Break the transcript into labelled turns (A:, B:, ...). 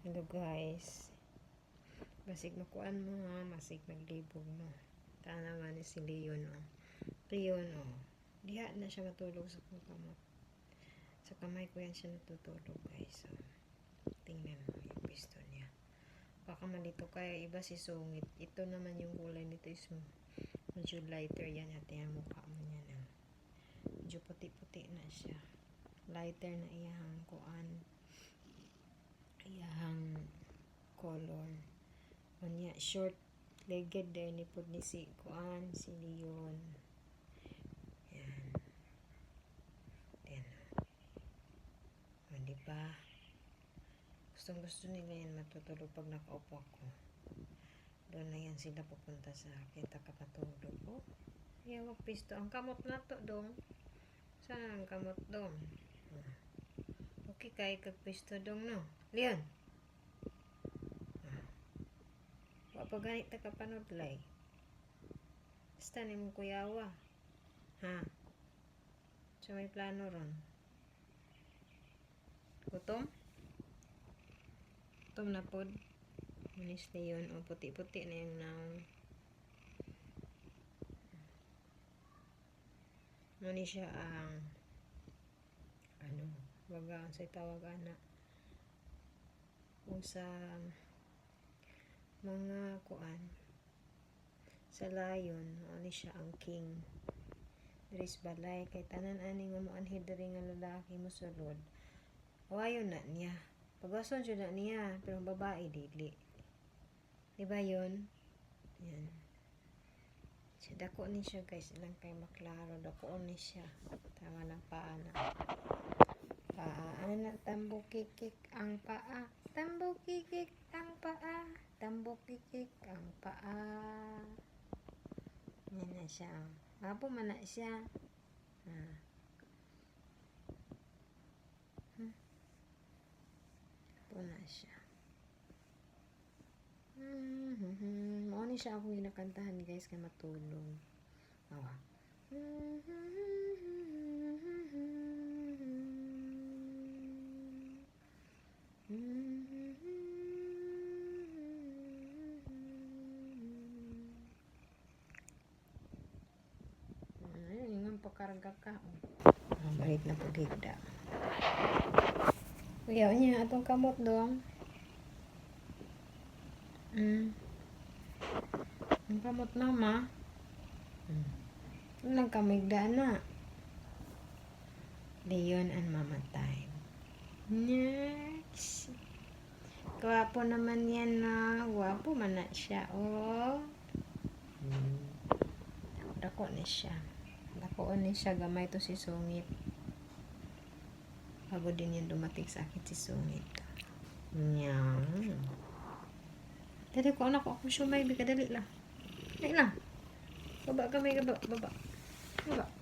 A: Hello guys. Basig makuan mo ha, masig maglibog mo. Tana naman ni si Leon oh. Leon oh. Diha na siya matulog sa kong. Sa kamay ko yan siya natutulog guys. So, tingnan mo yung piston niya. Baka malito kaya iba si sungit. Ito naman yung kulay nito is medyo lighter yan. At yung mukha mo niya na. Medyo puti-puti na siya. Lighter na iyahang kuan iyahang color. Unya short legged din ni pud ni si kuan si Leon. Yan. Yan. O di ba? Gustong gusto nila yan matutulog pag nakaupo ako. Doon na yan sila pupunta sa akin takapatulog. Ko Yawa pisto. Ang kamot na to dong. Saan ang kamot dong kay kag pisto dong no. Leon. Wa pa ganit ta ka panudlay. Basta ni mong kuyawa. Ha. So may plano ron. Gutom? Gutom na pod. Manis Leon. O puti-puti na yung naong. Muni siya ang ano, baga sa tawag ana. Kung sa mga kuan sa layon ano siya ang king. Dres balay kay tanan ani nga mo anhi diri nga lalaki mo sulod wayo na niya. Pagwason siya na niya pero ang babae dili. Di ba yun? Yan. Dako ni siya guys ilang kay maklaro. Dako ni siya. Tama ng paana paa ano na tambo kikik ang paa tambo kikik ang paa tambo kikik ang paa yan na siya Apo man na siya ah. Hmm. Apo na siya Mm-hmm. Mao ni siya akong ginakantahan guys kay matulog. Awa. Ayun, yung pakarga ka. Oh, balik na pagigda. Kuya, niya, atong kamot dong. Mm. Ang kamot na ma. Mm. Walang kamigda na. Leon and Mama Time. Next. Gwapo naman yan na. Gwapo man na siya. Oh. Mm. Dako ni siya. Dako ni siya. Gamay to si Sungit. Bago din yan dumating sa akin si Sungit. Nyang. Dali ko anak ko ako siya may kadali lang. Dali lang. Baba ka may baba. Baba. Baba.